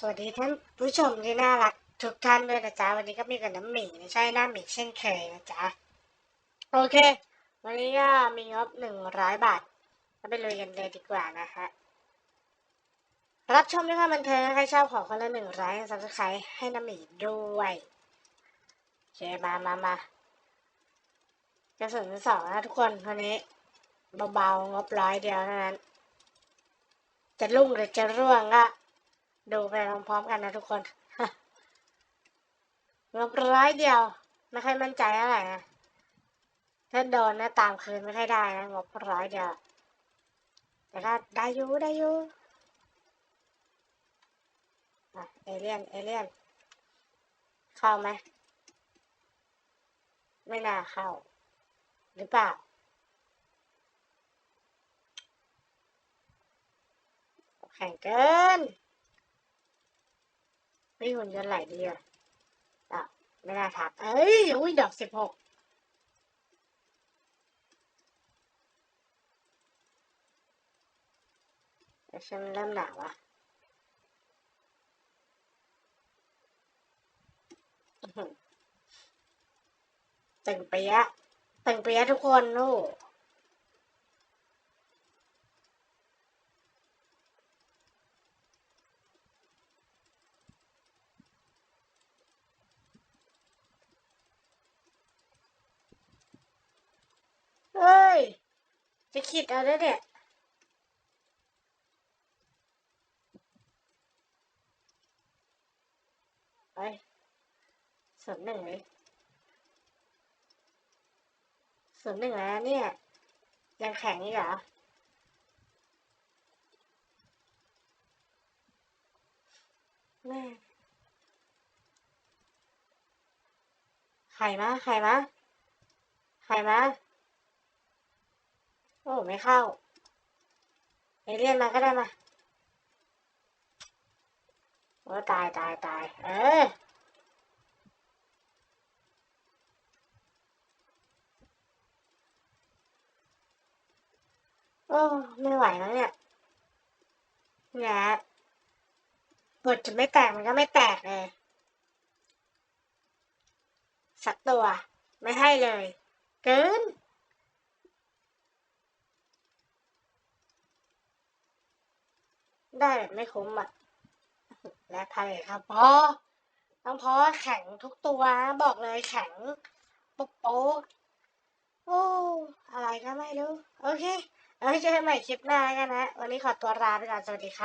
สวัสดีท่านผู้ชมที่น่ารักทุกท่านด้วยนะจ๊ะวันนี้ก็มีกับน้ำหมีนะใช่หน้าหมี่เช่นเคยนะจ๊ะโอเค วันนี้ก็มีงบหนึ่งร้อยบาทก็ไปลุยกันเลยดีกว่านะฮะรับชมด้วยความบันเทิงใครชอบขอคนละหนึ่งร้อยซับสไครต์ให้น้ำหมี่ด้วยโอเคมามามา กระสุนสองนะทุกคนวันนี้เบาๆงบร้อยเดียวเท่านั้น จะรุ่งหรือจะร่วงก็ ดูไปพร้อมๆกันนะทุกคนงบร้อยเดียว ไม่ค่อยมั่นใจเท่าไหร่นะถ้าโดนนะตามคืนไม่ค่อยได้นะงบร้อยเดียว แต่ก็ได้อยู่ได้อยู่เอเลี่ยนเอเลี่ยน เข้าไหมไม่น่าเข้า หรือเปล่าแข่งเกิน ไม่หุ่นยนต์ไหลดีอะอ่ไม่น่าทักเอ้ยอุ้ยดอกสิบหกฉันเริ่มหนาวอะตึงเปียะตึงเปียะทุกคนลูก เฮ้ย จะคิดเอาด้วเนี่ยไปส่วนหนึ่งเลยส่วนหนึ่งแล้วเนี่ย ยังแข็งอีกเหรอแม่ใครมาใครมาใครมา โอ้ไม่เข้าเอเลี่ยนมาก็ได้มาโอ้ตายตายตายเออโอ้ไม่ไหวแล้วเนี่ยเนี่ยบทจะไม่แตกมันก็ไม่แตกเลย สักตัว ไม่ให้เลย เกิน ได้แบบไม่คุ้มอะ และทะเลครับพอต้องเพราะแข็งทุกตัวบอกเลยแข็งโป๊ะโป๊โอ้อะไรก็ไม่รู้ โอเค เอาไว้เจอกันใหม่คลิปหน้าแล้วกันนะ วันนี้ขอตัวลาไปก่อน สวัสดีครับ